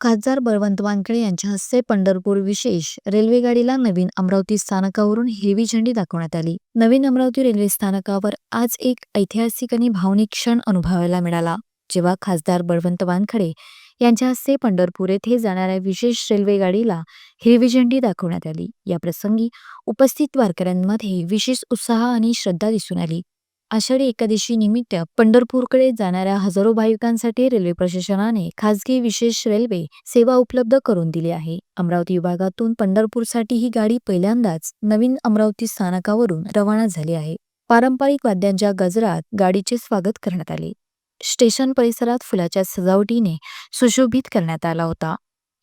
खासदार बळवंत वानखेडे यांच्या हस्ते पंढरपूर विशेष रेल्वेगाडीला नवीन अमरावती स्थानकावरून हिरवी झेंडी दाखवण्यात आली. नवीन अमरावती रेल्वे स्थानकावर आज एक ऐतिहासिक आणि भावनिक क्षण अनुभवायला मिळाला. जेव्हा खासदार बळवंत वानखडे यांच्या हस्ते पंढरपूर येथे जाणाऱ्या विशेष रेल्वेगाडीला हिरवी झेंडी दाखवण्यात आली. या प्रसंगी उपस्थित वारकऱ्यांमध्ये विशेष उत्साह आणि श्रद्धा दिसून आली. आषाढी एकादशी निमित्त पंढरपूरकडे जाणाऱ्या हजारो भाविकांसाठी रेल्वे प्रशासनाने खासगी विशेष रेल्वे सेवा उपलब्ध करून दिली आहे. अमरावती विभागातून पंढरपूरसाठी ही गाडी पहिल्यांदाच नवीन अमरावती स्थानकावरून रवाना झाली आहे. पारंपरिक वाद्यांच्या गजरात गाडीचे स्वागत करण्यात आले. स्टेशन परिसरात फुलाच्या सजावटीने सुशोभित करण्यात आला होता.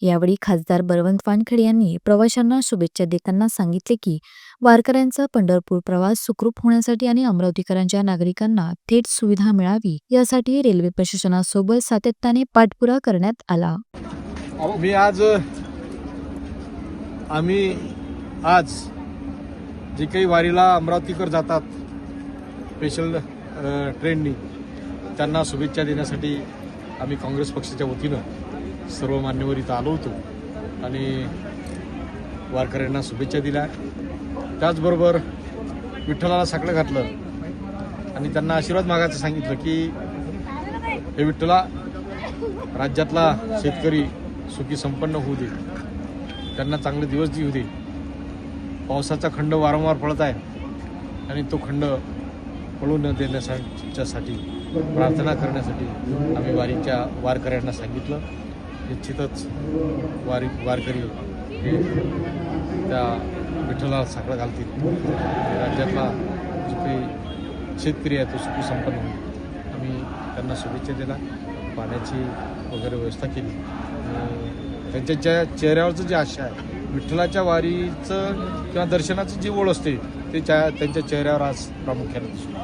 यावेळी खासदार बळवंत वानखेडे यांनी प्रवाशांना शुभेच्छा देताना सांगितले की वारकऱ्यांचा पंढरपूर प्रवास सुखरूप होण्यासाठी आणि अमरावतीकरांच्या नागरिकांना थेट सुविधा मिळावी यासाठी रेल्वे प्रशासनासोबत सातत्याने पाठपुरा करण्यात आला. मी आज आम्ही आज जे काही वारीला अमरावतीकर जातात स्पेशल ट्रेननी त्यांना शुभेच्छा देण्यासाठी आम्ही काँग्रेस पक्षाच्या वतीनं सर्व मान्यवर इथं आलो होतो. आणि वारकऱ्यांना शुभेच्छा दिल्या. त्याचबरोबर विठ्ठलाला साकडं घातलं. आणि त्यांना आशीर्वाद मागायचं सांगितलं की हे विठ्ठला राज्यातला शेतकरी सुखी संपन्न होऊ दे. त्यांना चांगले दिवस देऊ दे. पावसाचा खंड वारंवार पडत आहे. आणि तो खंड पळू न देण्यासाठी प्रार्थना करण्यासाठी आम्ही वारीच्या वारकऱ्यांना सांगितलं. निश्चितच वारी वारकरी हे त्या विठ्ठला साकडं घालतील. राज्यातला जो काही शेतकरी आहे तो सुखी संपन्न होईल. आम्ही त्यांना शुभेच्छा दिला पाण्याची वगैरे व्यवस्था केली. आणि त्यांच्या ज्या चेहऱ्यावरचं जे आशा आहे विठ्ठलाच्या वारीचं किंवा दर्शनाचं जी ओढ असते ते च्या त्यांच्या चेहऱ्यावर आज प्रामुख्याने दिसतो.